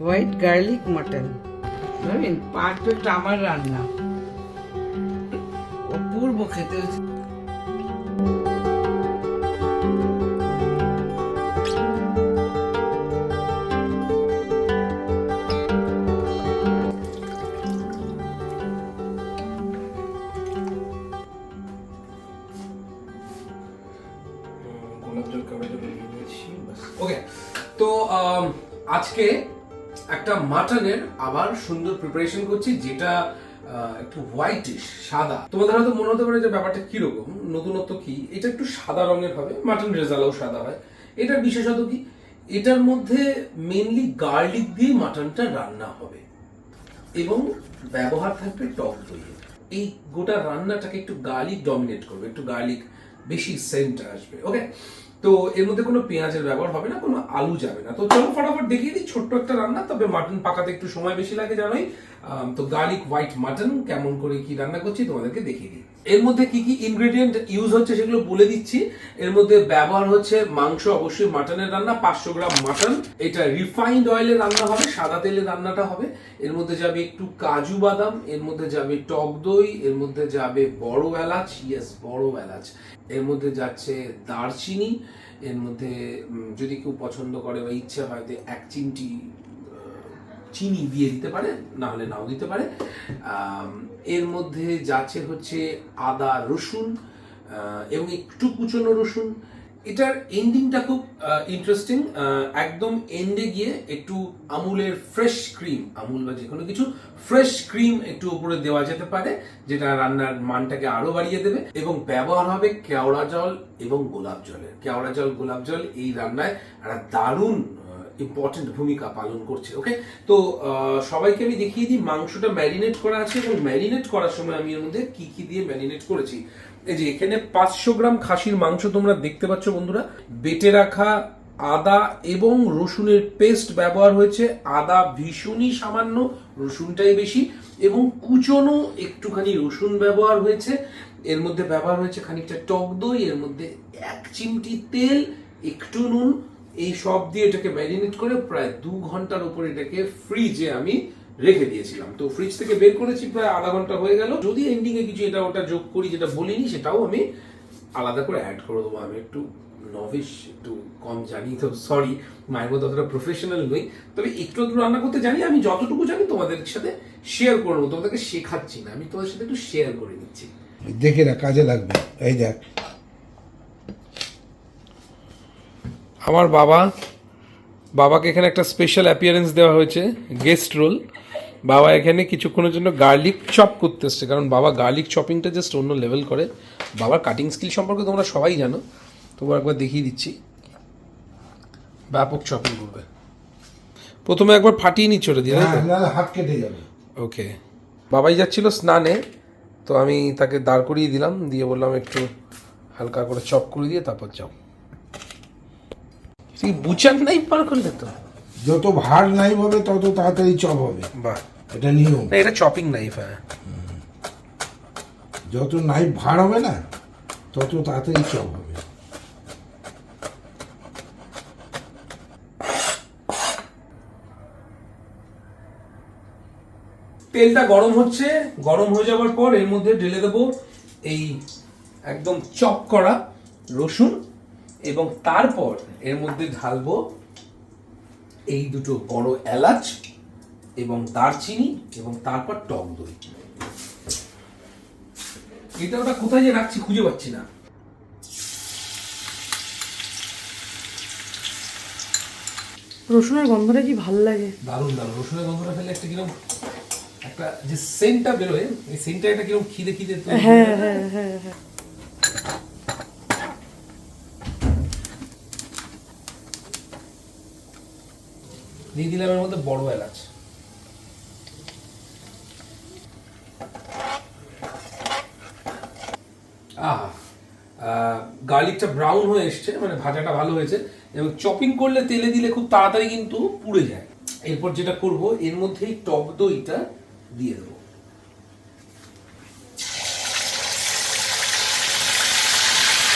White garlic mutton. বুঝলেন perfect আমার রান্না। অপূর্ব খেতে হচ্ছে। মাটনের আবার সুন্দর প্রিপারেশন করছি, যেটা একটু হোয়াইটিশ সাদা। তোমাদের হয়তো মনে হতে পারে যে ব্যাপারটা কীরকম, নতুনত্ব কি? এটা একটু সাদা রঙের হবে, মাটন রেজালাও সাদা হয়। এটার বিশেষত কি? এটার মধ্যে মেনলি গার্লিক দিয়ে মাটনটা রান্না হবে। এবং ব্যবহার থাকবে টক দইয়ের এই গোটা রান্নাটাকে একটু গার্লিক ডমিনেট করবে, একটু গার্লিক বেশি সেন্ট আসবে ওকে তো এর মধ্যে কোনো পেঁয়াজের ব্যবহার হবে না, কোনো আলু যাবে না। তো চলো ফটাফট দেখিয়ে দিই ছোট্ট একটা রান্না, তবে মাটন পাকাতে একটু সময় বেশি লাগে জানোই। তো গার্লিক হোয়াইট মাটন কেমন করে কি রান্না করছি তোমাদেরকে দেখিয়ে দিই। এর মধ্যে কি কি ইনগ্রেডিয়েন্ট ইউজ হচ্ছে সেগুলো বলে দিচ্ছি। এর মধ্যে ব্যবহার হচ্ছে মাংস, অবশ্যই মাটনের রান্না, পাঁচশো গ্রাম মাটন এটা রিফাইন্ড অয়েলে রান্না হবে, সাদা তেলে রান্নাটা হবে। এর মধ্যে যাবে একটু কাজু বাদাম, এর মধ্যে যাবে টক দই, এর মধ্যে যাবে বড় এলাচ ইয়েস বড় এলাচ। এর মধ্যে যাচ্ছে দারচিনি, এর মধ্যে যদি কেউ পছন্দ করে বা ইচ্ছে হয় এক চিমটি চিনি দিয়ে দিতে পারে, না হলে নাও দিতে পারে। এর মধ্যে যাচ্ছে হচ্ছে আদা, রসুন এবং একটু কুচনো রসুন। এটার এন্ডিংটা খুব ইন্টারেস্টিং একদম এন্ডে গিয়ে একটু আমুলের ফ্রেশ ক্রিম আমুল বা যে কোনো কিছু ফ্রেশ ক্রিম একটু উপরে দেওয়া যেতে পারে, যেটা রান্নার মানটাকে আরও বাড়িয়ে দেবে। এবং ব্যবহার হবে কেওড়া জল এবং গোলাপ জলের। কেওড়া জল, গোলাপ জল এই রান্নায় একটা দারুণ ইম্পর্টেন্ট ভূমিকা পালন করছে ওকে তো সবাইকে আমি দেখিয়ে দিই, মাংসটা ম্যারিনেট করা আছে এবং ম্যারিনেট করার সময় আমি এর মধ্যে কি কি দিয়ে ম্যারিনেট করেছি। এই যে, এখানে পাঁচশো গ্রাম খাসির মাংস তোমরা দেখতে পাচ্ছ বন্ধুরা। বেটে রাখা আদা এবং রসুনের পেস্ট ব্যবহার হয়েছে। আদা ভীষণই সামান্য, রসুনটাই বেশি এবং কুচনো একটুখানি রসুন ব্যবহার হয়েছে। এর মধ্যে ব্যবহার হয়েছে খানিকটা টক দই, এর মধ্যে এক চিমটি তেল, একটু নুন এই সব দিয়ে এটাকে ম্যারিনেট করে প্রায় দু ঘণ্টার উপর এটাকে ফ্রিজে আমি রেখে দিয়েছিলাম। তো ফ্রিজ থেকে বের করেছি, প্রায় আধা ঘণ্টা হয়ে গেল। যদি এন্ডিং এ কিছু এটা ওটা যোগ করি, যেটা বলিনি, সেটাও আমি আলাদা করে অ্যাড করে দেবো। আমি একটু নভিশ একটু কম জানি তো সরি মায়ের মতো অতটা প্রফেশনাল নই। তবে একটু একটু রান্না করতে জানি, আমি যতটুকু জানি তোমাদের সাথে শেয়ার করে করব তোমাদেরকে শেখাচ্ছি না, আমি তোমাদের সাথে একটু শেয়ার করে নিচ্ছি। দেখে না, কাজে লাগবে। এই দেখ। আমার বাবা বাবাকে এখানে একটা স্পেশাল অ্যাপিয়ারেন্স দেওয়া হয়েছে গেস্ট রোল বাবা এখানে কিছুক্ষণের জন্য গার্লিক চপ করতে এসছে কারণ বাবা গার্লিক চপিংটা জাস্ট অন্য লেভেল করে। বাবার কাটিং স্কিল সম্পর্কে তোমরা সবাই জানো তবু একবার দেখিয়ে দিচ্ছি। ব্যাপক চপিং করবে। প্রথমে একবার ফাটিয়ে নিচ্ছ ওটা দিয়ে হ্যাঁ হাত কেটে যাবে। ওকে বাবাই যাচ্ছিল স্নানে তো আমি তাকে দাঁড় করিয়ে দিলাম দিয়ে বললাম একটু হালকা করে চপ করে দিয়ে তারপর যাও। তুই বুচার নাই পার করলে তো। যত ভার নাই হবে তত তাড়াতাড়ি চপ হবে। বাহ। এটা নিয়ম। এটা চপিং নাইফ হ্যাঁ। যত নাইফ ভার হবে না তত তাড়াতাড়ি চপ হবে। তেলটা গরম হচ্ছে। গরম হয়ে যাওয়ার পর এর মধ্যে ঢেলে দেবো এই একদম চপ করা রসুন। এবং তারপর এর মধ্যে ঢালবো এই দুটো বড় এলাচ এবং দারচিনি এবং তারপর টক দই। এটা ওটা কোথায় যে রাখছি খুঁজে পাচ্ছি না। রসুনের গন্ধটা কি ভালো লাগে? দারুণ দারুণ। রসুনের গন্ধটা ফেলে একটা কীরকম একটা যে সেন্টটা বেরোয় এই সেন্টটা একটা কীরকম খিদে খিদে হয়ে হ্যাঁ যায়। হ্যাঁ হ্যাঁ। দিয়ে দিলাম এর মধ্যে বড় এলাচ আহা গার্লিকটা ব্রাউন হয়ে এসছে মানে ভাজাটা ভালো হয়েছে, এবং চপিং করলে তেলে দিলে খুব তাড়াতাড়ি কিন্তু পুড়ে যায়। এরপর যেটা করব, এর মধ্যেই টক দইটা দিয়ে দেবো।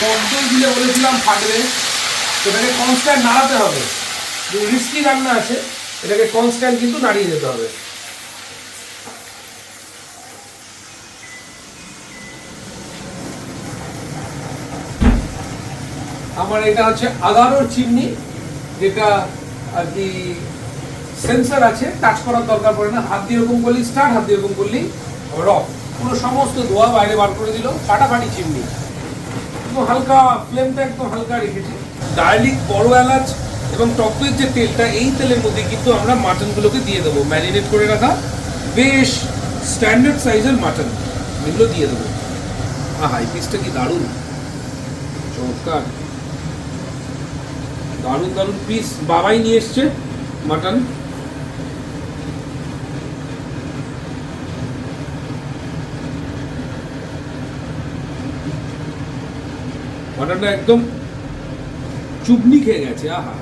টক দই দিলে বলেছিলাম ফাটবে, সেটাকে কনস্ট্যান্ট নাড়াতে হবে। রিস্কি রান্না আছে, এটাকে কনস্ট্যান্ট কিন্তু নাড়িয়ে যেতে হবে। আমার এটা হচ্ছে আগারোর চিমনি, যেটা আর কি সেন্সর আছে টাচ করার দরকার পড়ে না। হাত দিয়ে এরকম করলি স্টার্ট হাত দিয়ে এরকম করলি, রফ। পুরো সমস্ত ধোয়া বাইরে বার করে দিল, ফাটাফাটি চিমনি। একদম হালকা ফ্লেমটা একদম হালকা রেখেছি। গার্লিক বড় এলাচ এবং টকের যে তেলটা, এই তেলের মধ্যে কিন্তু আমরা মাটনগুলোকে দিয়ে দেবো। ম্যারিনেট করে রাখা। বেশ স্ট্যান্ডার্ড সাইজের মাটন। এগুলো দিয়ে দেবো। আহা, এই পিসটা কি দারুণ? চমৎকার। দারুণ দারুণ পিস বাবাই নিয়ে এসছে মাটন। মাটনটা একদম চুবনি খেয়ে গেছে। আহা।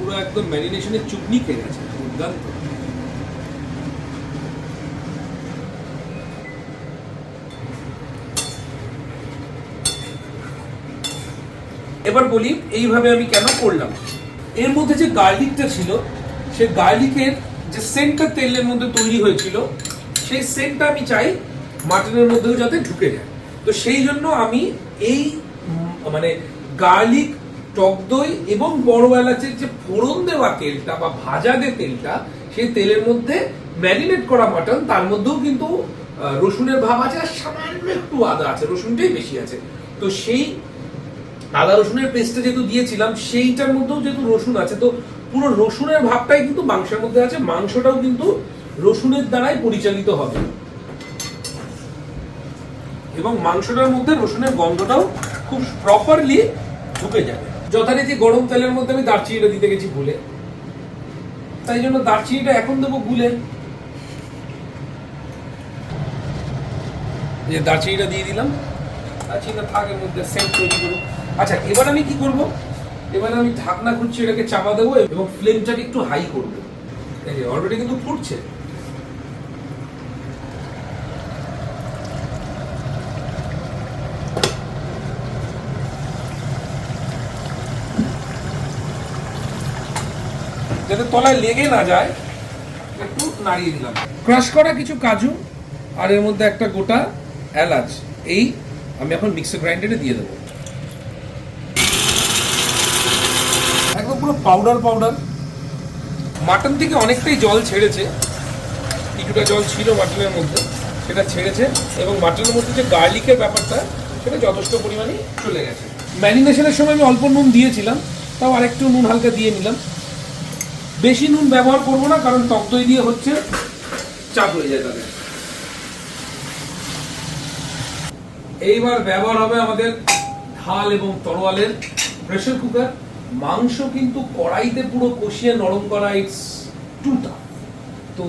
পুরো একদম ম্যারিনেশনের চুবনি খেয়ে গেছে দুর্দান্ত এবার বলি, এইভাবে আমি কেন করলাম? এর মধ্যে যে গার্লিকটা ছিল, সে গার্লিকের যে সেন্টটা তেলের মধ্যে তৈরি হয়েছিল, সেই সেন্টটা আমি চাই মাটনের মধ্যেও যাতে ঢুকে যায়। তো সেই জন্য আমি এই মানে গার্লিক টক দই এবং বড় এলাচের যে ফোড়ন দেওয়া তেলটা বা ভাজা যে তেলটা, সেই তেলের মধ্যে ম্যারিনেট করা মাটন, তার মধ্যেও কিন্তু রসুনের ভাব আছে আর সামান্য একটু আদা আছে, রসুনটাই বেশি আছে। তো সেই আদা রসুনের পেস্টটা যেহেতু দিয়েছিলাম, সেইটার মধ্যেও যেহেতু রসুন আছে, তো পুরো রসুনের ভাবটাই কিন্তু মাংসের মধ্যে আছে, মাংসটাও কিন্তু রসুনের দ্বারাই পরিচালিত হবে। এবং মাংসটার মধ্যে রসুনের গন্ধটাও খুব প্রপারলি ঢুকে যাবে। যথারীতি গরম তেলের মধ্যে আমি দারচিনিটা দিতে গেছি ভুলে। তাই জন্য দারচিনিটা এখন দেবো গুলে যে দারচিনিটা দিয়ে দিলাম। দারচিনিটা থাক, এর মধ্যে সেন্ট তৈরি করুক। আচ্ছা এবার আমি কি করব? এবার আমি ঢাকনা খুঁজছি এটাকে চাপা দেবো এবং ফ্লেমটাকে একটু হাই করব। অলরেডি কিন্তু ফুটছে। যাতে তলায় লেগে না যায়, একটু নাড়িয়ে দিলাম। ক্রাশ করা কিছু কাজু, আর এর মধ্যে একটা গোটা এলাচ। এই আমি এখন মিক্সার গ্রাইন্ডারে দিয়ে দেবো। একদম পুরো পাউডার পাউডার মাটন থেকে অনেকটাই জল ছেড়েছে। কিছুটা জল ছিল মাটনের মধ্যে, সেটা ছেড়েছে এবং মাটনের মধ্যে যে গার্লিকের ব্যাপারটা, সেটা যথেষ্ট পরিমাণে চলে গেছে। ম্যারিনেশনের সময় আমি অল্প নুন দিয়েছিলাম, তাও আরেকটু নুন হালকা দিয়ে নিলাম। বেশি নুন ব্যবহার করব না, কারণ টক দই দিয়ে হচ্ছে চাপ হয়ে যায় তাদের। এইবার ব্যবহার হবে আমাদের ঢাল এবং তরোয়ালের প্রেসার কুকার মাংস কিন্তু কড়াইতে পুরো কষিয়ে নরম করা ইটস টু টাফ তো,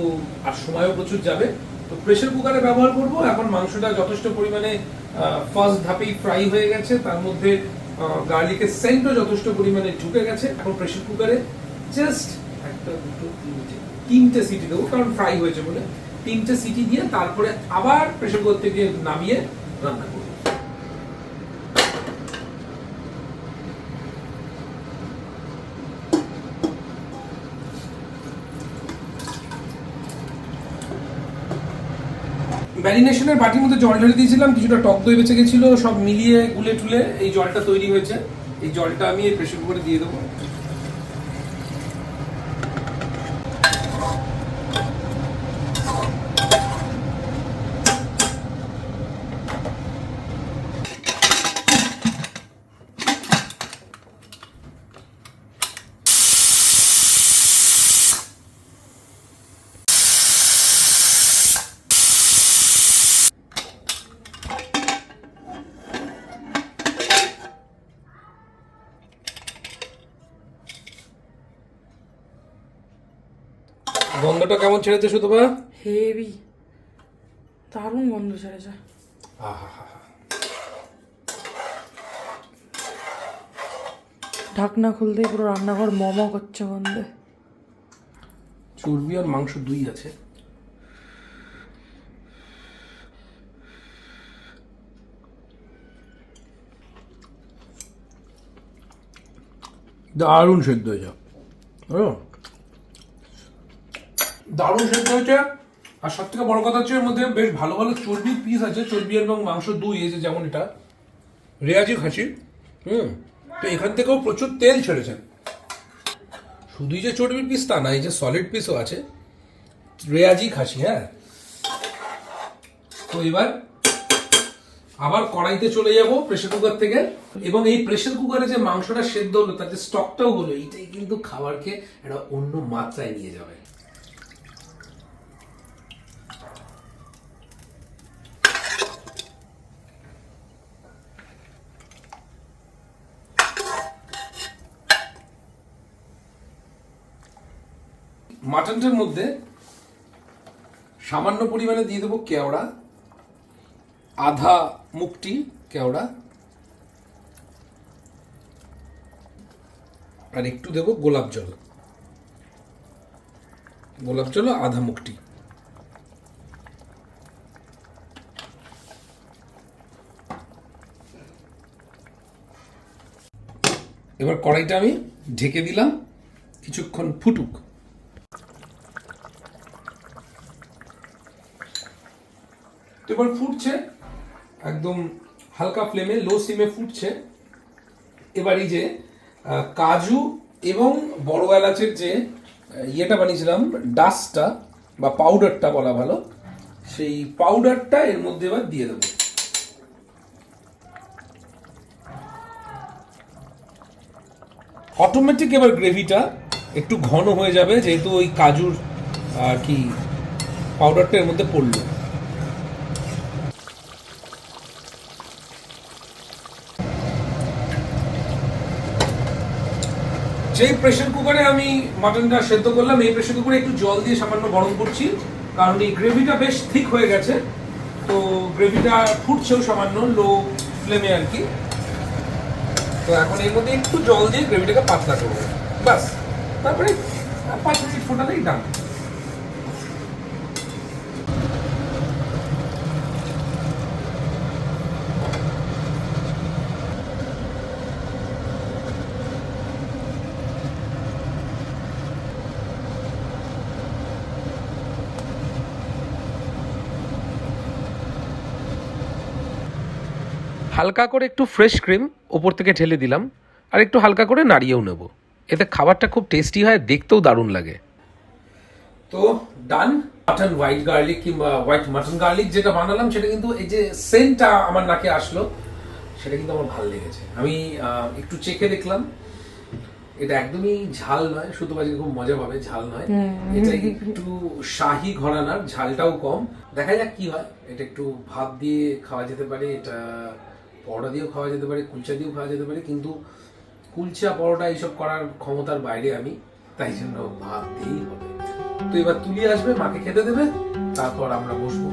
আর সময়ও প্রচুর যাবে। তো প্রেসার কুকারে ব্যবহার করব। এখন মাংসটা যথেষ্ট পরিমাণে ফার্স্ট ধাপেই ফ্রাই হয়ে গেছে। তার মধ্যে গার্লিকের সেন্টও যথেষ্ট পরিমাণে ঢুকে গেছে। এখন প্রেসার কুকারে জাস্ট একটা দুটো তিনটে তিনটে সিটি দেবো, কারণ ফ্রাই হয়েছে বলে। তিনটে সিটি দিয়ে তারপরে আবার প্রেসার কুকার থেকে নামিয়ে রান্না করব। ম্যারিনেশনের বাটির মধ্যে জল ঢেলে দিয়েছিলাম, কিছুটা টক দই বেঁচে গেছিল, সব মিলিয়ে গুলে টুলে এই জলটা তৈরি হয়েছে। এই জলটা আমি এই প্রেশার কুকারে দিয়ে দেবো। গন্ধটা কেমন ছেড়েছে শুধু বা হেভি। দারুণ গন্ধ ছেড়েছে। ঢাকনা খুলতেই পুরো রান্নাঘর মম করছে গন্ধে। চর্বি আর মাংস দুই আছে। দারুণ সেদ্ধ হয়ে যাও দারুণ সেদ্ধ হয়েছে। আর সব থেকে বড় কথা হচ্ছে এর মধ্যে বেশ ভালো ভালো চর্বির পিস আছে, চর্বি এবং মাংস দুই যে যেমন এটা। রেয়াজি খাসি, হুম? তো এখান থেকেও প্রচুর তেল ছেড়েছেন। শুধুই যে চর্বির পিস তা না, এই যে সলিড পিসও আছে। রেয়াজি খাসি হ্যাঁ? তো এবার আবার কড়াইতে চলে যাব প্রেসার কুকার থেকে। এবং এই প্রেসার কুকারে যে মাংসটা সেদ্ধ হলো তাতে স্টকটাও হলো, এইটাই কিন্তু খাবারকে একটা অন্য মাত্রায় নিয়ে যাবে। মাটনটার মধ্যে সামান্য পরিমাণে দিয়ে দেবো কেওড়া, আধা মুকটি কেওড়া, আর একটু দেব গোলাপ জল। গোলাপ জল আধা মুকটি এবার কড়াইটা আমি ঢেকে দিলাম, কিছুক্ষণ ফুটুক। এবার ফুটছে একদম হালকা ফ্লেমে লো সিমে ফুটছে। এবার এই যে কাজু এবং বড় এলাচের যে ইয়েটা বানিয়েছিলাম ডাস্টটা বা পাউডারটা বলা ভালো, সেই পাউডারটা এর মধ্যে এবার দিয়ে দেবো। অটোমেটিক এবার গ্রেভিটা একটু ঘন হয়ে যাবে, যেহেতু ওই কাজুর আর কি পাউডারটা এর মধ্যে পড়ল। যেই প্রেশার কুকারে আমি মাটনটা সেদ্ধ করলাম, এই প্রেশার কুকারে একটু জল দিয়ে সামান্য গরম করছি, কারণ এই গ্রেভিটা বেশ ঠিক হয়ে গেছে। তো গ্রেভিটা ফুটছেও সামান্য লো ফ্লেমে আর কি। তো এখন এর মধ্যে একটু জল দিয়ে গ্রেভিটাকে পাতলা করব। ব্যাস, তারপরে পাঁচ মিনিট ফোটালেই ডান হালকা করে একটু ফ্রেশ ক্রিম ওপর থেকে ঢেলে দিলাম আর একটু হালকা করে নাড়িয়েও নেব। এতে খাবারটা খুব টেস্টি হয় দেখতেও দারুণ লাগে। তো ডান মাটন হোয়াইট গার্লিক কিংবা হোয়াইট মাটন গার্লিক যেটা বানালাম সেটা কিন্তু এই যে সেন্টটা আমার নাকে আসলো সেটা কিন্তু আমার ভালো লেগেছে। আমি আহ, একটু চেখে দেখলাম এটা একদমই ঝাল নয় শুধু আজকে খুব মজা পাবে ঝাল নয়। এটা একটু শাহি ঘরানার ঝালটাও কম। দেখা যাক কি হয় এটা একটু ভাত দিয়ে খাওয়া যেতে পারে এটা পরোটা দিয়েও খাওয়া যেতে পারে, কুলচা দিয়েও খাওয়া যেতে পারে, কিন্তু কুলচা, পরোটা এইসব করার ক্ষমতার বাইরে আমি তাই জন্য ভাত দিয়েই হবে। তো এবার তুলি আসবে, মাকে খেতে দেবে, তারপর আমরা বসবো।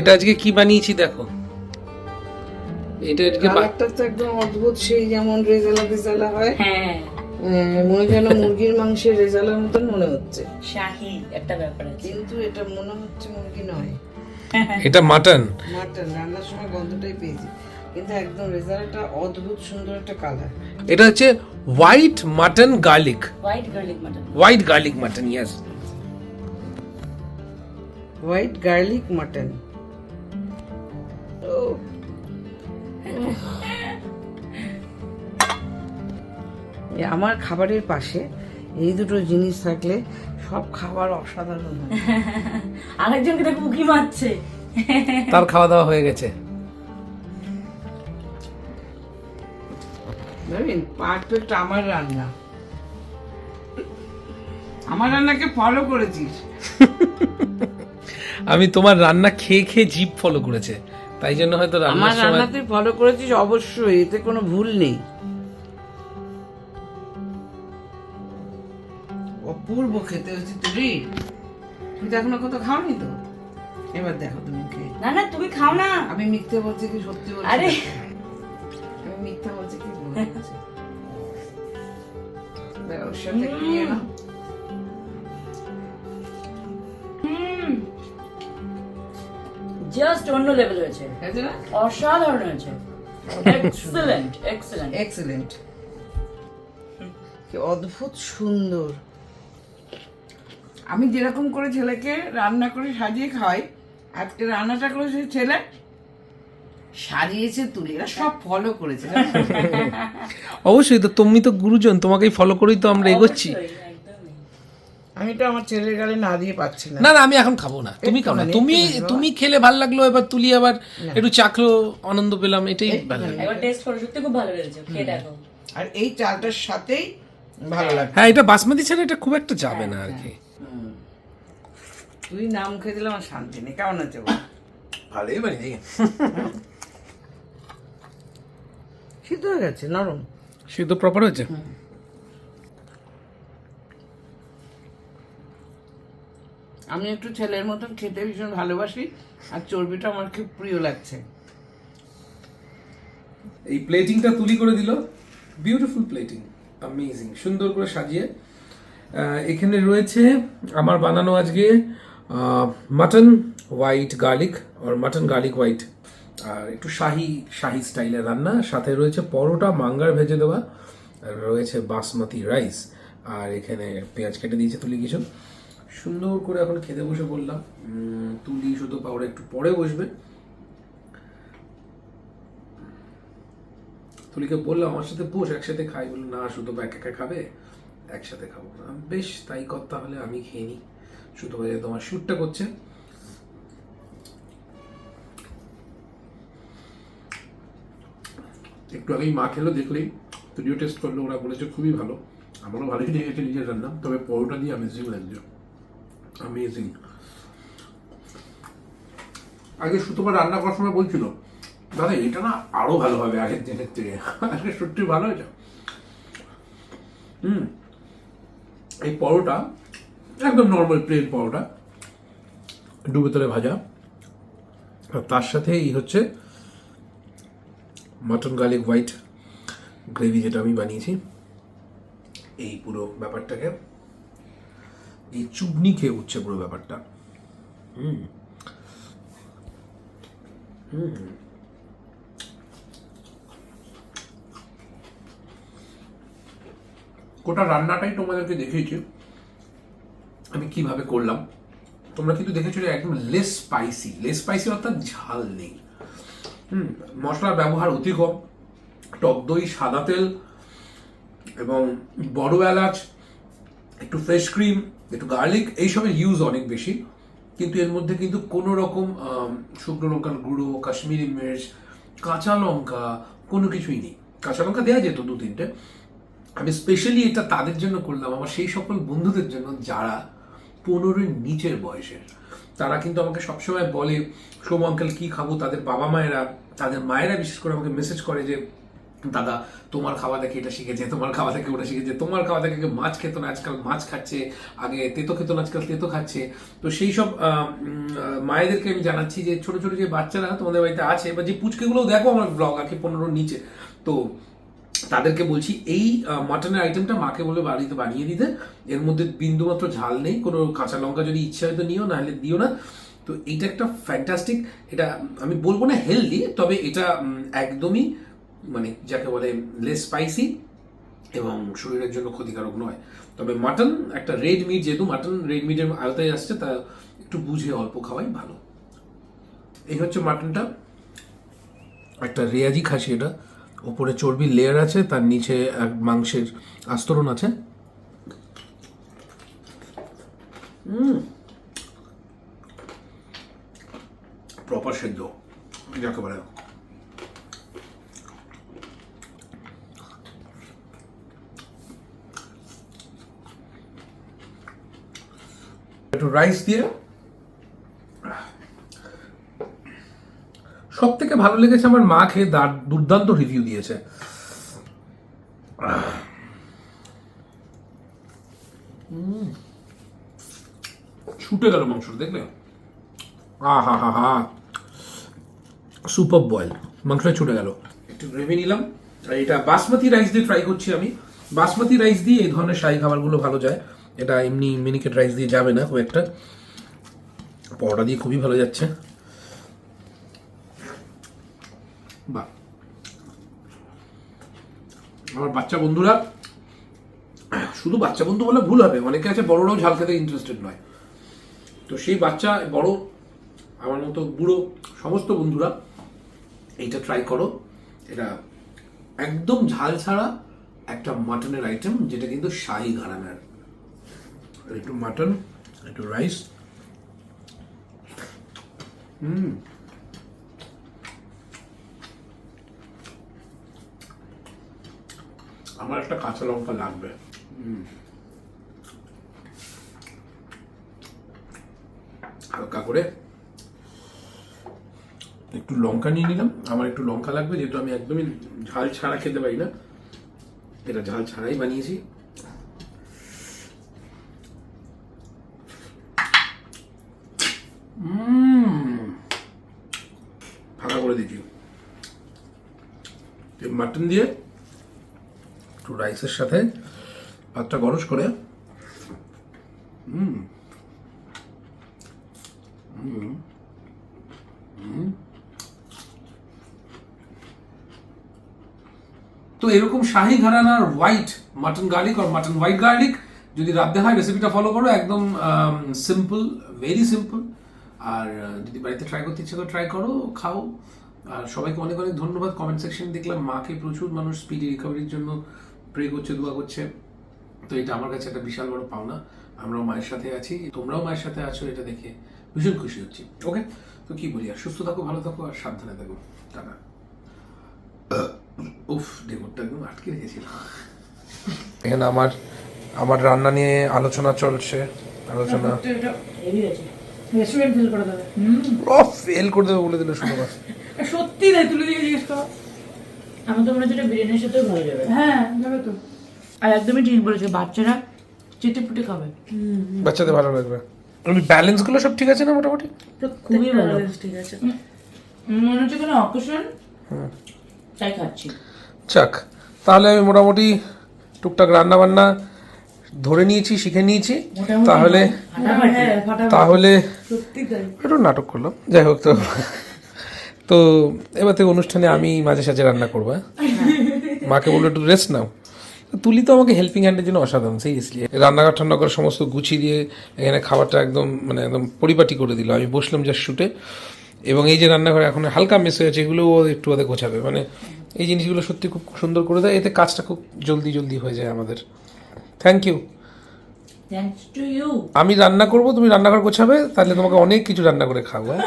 এটা আজকে কি বানিয়েছি দেখো। এটা আজকে তো একদম অদ্ভুত সেই যেমন রেজালা ফেজালা হয়। হ্যাঁ। মনে যেন মুরগির মাংসের রেজালার মতন মনে হচ্ছে। শাহি একটা ব্যাপার আছে। কিন্তু এটা মনে হচ্ছে মুরগি নয়। এটা মাটন? মাটন রান্নার সময় গন্ধটাই পেয়েছি। কিন্তু একদম রেজাল্টটা অদ্ভুত সুন্দর একটা কালার এটা হচ্ছে white mutton garlic white garlic mutton white garlic mutton yes white garlic mutton আমার খাবারের পাশে এই দুটো জিনিস থাকলে সব খাবার অসাধারণ হয়। আরেকজনকে দেখো উকি মারছে। তার খাওয়া দাওয়া হয়ে গেছে। পারফেক্ট আমার রান্না। আমার রান্নাকে ফলো করেছিস? আমি তোমার রান্না খেয়ে খেয়ে জিপ ফলো করেছে। তাই জন্য হয়তো আমার রান্না তুই ফলো করেছিস অবশ্যই এতে কোনো ভুল নেই। অপূর্ব খেতে হচ্ছে তুমি তুমি তো এখনও কত খাওনি তো? এবার দেখো তুমি খেয়ে না না তুমি খাও না। আমি মিথ্যে বলছি কি সত্যি বলছি? আরে। আমি মিথ্যে বলছি কি বলছি? দেখো, ওর সাথে জাস্ট অন্য লেভেল হয়েছে। অসাধারণ হয়েছে। এক্সেলেন্ট এক্সেলেন্ট এক্সেলেন্ট কি অদ্ভুত সুন্দর। আমি যেরকম করে ছেলেকে রান্না করে সাজিয়ে খাওয়াই আজকে রান্নাটা করেছে ছেলে সাজিয়েছে তুলে এরা সব ফলো করেছে। অবশ্যই তো তুমি তো গুরুজন তোমাকেই ফলো করেই তো আমরা এগোচ্ছি। আমি তো আমার ছেলের গালে না দিয়ে পাচ্ছি না। না না আমি এখন খাব না। তুমি খাও না। তুমি তুমি খেলে ভালো লাগল এবার তুলি আবার একটু চাখলো আনন্দ পেলাম এটাই ভালো লাগে একবার টেস্ট করো সত্যি খুব ভালো লেগেছে খেয়ে দেখো। আর এই চালটার সাথেই ভালো লাগে হ্যাঁ এটা বাসমতি ছাড়া এটা খুব একটা যাবে না আর কি। তুই নাম খেয়ে দিলে আমার শান্তি নেই। কেমন আছে? ভালোই বাড়ি সিদ্ধ হয়ে গেছে নরম। সিদ্ধ প্রপার হয়েছে? আমি একটু ছেলের মতন খেতে ভীষণ ভালোবাসি, আর চর্বিটা আমার খুব প্রিয় লাগছে। এই প্লেটিংটা তুলি করে দিল। বিউটিফুল প্লেটিং অ্যামেজিং সুন্দর করে সাজিয়ে। এখানে রয়েছে আমার বানানো আজকে মাটন হোয়াইট গার্লিক আর মাটন গার্লিক হোয়াইট আর একটু শাহি শাহি স্টাইলের রান্না, সাথে রয়েছে পরোটা, মাঙ্গার ভেজে দেওয়া রয়েছে বাসমতি রাইস আর এখানে পেঁয়াজ কেটে দিয়েছে তুলি কিছু। সুন্দর করে এখন খেতে বসে বললাম। তুলি শুধু পাউডার একটু পরে বসবে। তুলিকে বললাম আমার সাথে বস একসাথে খাই। বলল না শুধু এক একা খাবে? একসাথে খাব। আমি, বেশ তাই কর তাহলে আমি খেয়ে নিই। শুধু তোমার শ্যুটটা করছে। একটু আগেই মা খেলো দেখলেই তুলিও টেস্ট করল। ওরা বলেছে খুবই ভালো। আমারও ভালোই লেগেছে নিজের রান্না। তবে পরোটা দিয়ে অ্যামেজিং লাগছে। অ্যামেজিং আগে সুতোবার রান্না করার সময় বলছিল, দাদা, এটা না আরও ভালো হবে আগের দিনের থেকে। আজকে সত্যি ভালো এটা হুম, এই পরোটা, একদম নর্মাল প্লেন পরোটা, ডুবে তেলে ভাজা। আর তার সাথে এই হচ্ছে মাটন গার্লিক হোয়াইট গ্রেভি যেটা আমি বানিয়েছি। এই পুরো ব্যাপারটাকে এই চুবনি খেয়ে উঠছে পুরো ব্যাপারটা। গোটা রান্নাটাই তোমাদেরকে দেখিয়েছি। আমি কীভাবে করলাম। তোমরা কিন্তু দেখেছ একদম লেস স্পাইসি লেস স্পাইসি অর্থাৎ ঝাল নেই। হুম, মশলার ব্যবহার অতি কম। টক দই, সাদা তেল এবং বড় এলাচ একটু ফ্রেশ ক্রিম একটু গার্লিক এইসবের ইউজ অনেক বেশি। কিন্তু এর মধ্যে কিন্তু কোনো রকম শুকনো লঙ্কার গুঁড়ো, কাশ্মীরি মির্চ, কাঁচা লঙ্কা, কোনো কিছুই নেই। কাঁচা লঙ্কা দেওয়া যেত দু তিনটে। আমি স্পেশালি এটা তাদের জন্য করলাম। আমার সেই সকল বন্ধুদের জন্য যারা পনেরোর নিচের বয়সের, তারা কিন্তু আমাকে সবসময় বলে, সোম আঙ্কেল কী খাব? তাদের বাবা মায়েরা, তাদের মায়েরা বিশেষ করে আমাকে মেসেজ করে যে দাদা, তোমার খাওয়া দেখে এটা শিখেছে, তোমার খাওয়া দেখে ওটা শিখেছে, তোমার খাওয়া দেখে মাছ খেত না, আজকাল মাছ খাচ্ছে, আগে তেতো খেত না, আজকাল তেতো খাচ্ছে। তো সেই সব মায়েদেরকে আমি জানাচ্ছি যে ছোট ছোট যে বাচ্চারা তোমাদের বাড়িতে আছে বা যে পুচকেগুলো দেখো আমার ব্লগ আগে পনেরোর নিচে। তো তাদেরকে বলছি, এই মাটনের আইটেমটা মাকে বলে বাড়িতে বানিয়ে দিতে। এর মধ্যে বিন্দুমাত্র ঝাল নেই, কোনো কাঁচা লঙ্কা যদি ইচ্ছে হয় তো নিও না হলে দিও না। তো এইটা একটা ফ্যান্টাস্টিক এটা আমি বলব না হেলদি তবে এটা একদমই মানে যাকে বলে লেস স্পাইসি এবং শরীরের জন্য ক্ষতিকারক নয়। তবে মাটন একটা রেড মিট যেহেতু মাটন রেড মিটের আওতায় আসছে, তা একটু বুঝে অল্প খাওয়াই ভালো। এই হচ্ছে মাটনটা একটা রেয়াজি খাসি এটা। ওপরে চর্বির লেয়ার আছে, তার নিচে মাংসের আস্তরণ আছে। প্রপার সেদ্ধ, যাকে বলে একটু রাইস দিয়ে। সব থেকে ভালো লেগেছে আমার মা খেয়ে দার- দুর্দান্ত রিভিউ দিয়েছে। ছুটে গেল মাংস দেখলে? আ হা হা হা। সুপার বয়েল মাংসটা ছুটে গেল। একটু গ্রেভি নিলাম। এটা বাসমতি রাইস দিয়ে ট্রাই করছি আমি। বাসমতি রাইস দিয়ে এই ধরনের শাহী খাবারগুলো ভালো যায়। এটা এমনি মিনিকেট রাইস দিয়ে যাবে না খুব একটা। পরোটা দিয়ে খুবই ভালো যাচ্ছে। বাহ। আমার বাচ্চা বন্ধুরা, শুধু বাচ্চা বন্ধু বলে ভুল হবে, অনেকে আছে বড়রাও ঝাল খেতে ইন্টারেস্টেড নয়। তো সেই বাচ্চা, বড়, আমার মতো বুড়ো, সমস্ত বন্ধুরা, এইটা ট্রাই করো। এটা একদম ঝাল ছাড়া একটা মাটনের আইটেম যেটা কিন্তু শাহি ঘরানার। একটু মাটন একটু রাইস হুম। আমার একটা কাঁচা লঙ্কা লাগবে। হুম। হালকা করে একটু লঙ্কা নিয়ে নিলাম। আমার একটু লঙ্কা লাগবে যেহেতু আমি একদমই ঝাল ছাড়া খেতে পারি না। এটা ঝাল ছাড়াই বানিয়েছি উম। ফাঁকা করে দিচ্ছি মাটন দিয়ে, একটু রাইসের সাথে ভাতটা গরজ করে। তো এরকম শাহি ঘরানার হোয়াইট মাটন গার্লিক আর মাটন হোয়াইট গার্লিক যদি রাখতে হয় রেসিপিটা ফলো করো, একদম সিম্পল ভেরি সিম্পল আর যদি বাড়িতে ট্রাই করতে ইচ্ছে করে ট্রাই করো, খাও। আর সবাইকে অনেক অনেক ধন্যবাদ। কমেন্ট সেকশন দেখলাম মাকে প্রচুর মানুষ স্পিডি রিকভারির জন্য প্রে করছে দোয়া করছে। তো এটা আমার কাছে একটা বিশাল বড় পাওনা। আমরাও মায়ের সাথে আছি তোমরাও মায়ের সাথে আছো এটা দেখে ভীষণ খুশি হচ্ছি। ওকে তো কি বলি আর সুস্থ থাকো ভালো থাকো আর সাবধানে থাকো। টাটা। উফ ডেমোরটা একদম আটকে রেখেছিলাম এখানে আমার আমার রান্না নিয়ে আলোচনা চলছে। আলোচনা। রেস্টুরেন্ট ফিল করে দেবে। ও ফেল করে দেবে বলে দিল শুনে সত্যি তাই তুলে দিয়ে জিজ্ঞেস করো। আমার তো মনে হচ্ছে বিরিয়ানির সাথেও ভালো যাবে। হ্যাঁ যাবে তো। আর একদমই ঠিক বলেছে বাচ্চারা চেটে পুটে খাবে বাচ্চাদের ভালো লাগবে। ব্যালেন্সগুলো সব ঠিক আছে না মোটামুটি? খুবই ভালো। ঠিক আছে। মনে হচ্ছে কোনো অকেশন তাই খাচ্ছি। যাক তাহলে আমি মোটামুটি টুকটাক রান্না বান্না ধরে নিয়েছি শিখে নিয়েছি। তাহলে হ্যাঁ তাহলে একটু নাটক করলাম। যাই হোক তো। তো এবার থেকে অনুষ্ঠানে আমি মাঝে সাঝে রান্না করব হ্যাঁ? মাকে বলল একটু রেস্ট নাও। তুলি তো আমাকে হেল্পিং হ্যান্ডের জন্য অসাধারণ সিরিয়াসলি রান্নাঘর টান্নাঘর সমস্ত গুছিয়ে দিয়ে এখানে খাবারটা একদম মানে একদম পরিপাটি করে দিল। আমি বসলাম যা শুটে এবং এই যে রান্নাঘরে এখন হালকা মেস হয়েছে এগুলো ও একটু ওদের গোছাবে। মানে এই জিনিসগুলো সত্যি খুব সুন্দর করে দেয়। এতে কাজটা খুব জলদি জলদি হয়ে যায় আমাদের। থ্যাংক ইউ ইউ আমি রান্না করব তুমি রান্নাঘর গোছাবে তাহলে তোমাকে অনেক কিছু রান্না করে খাব হ্যাঁ?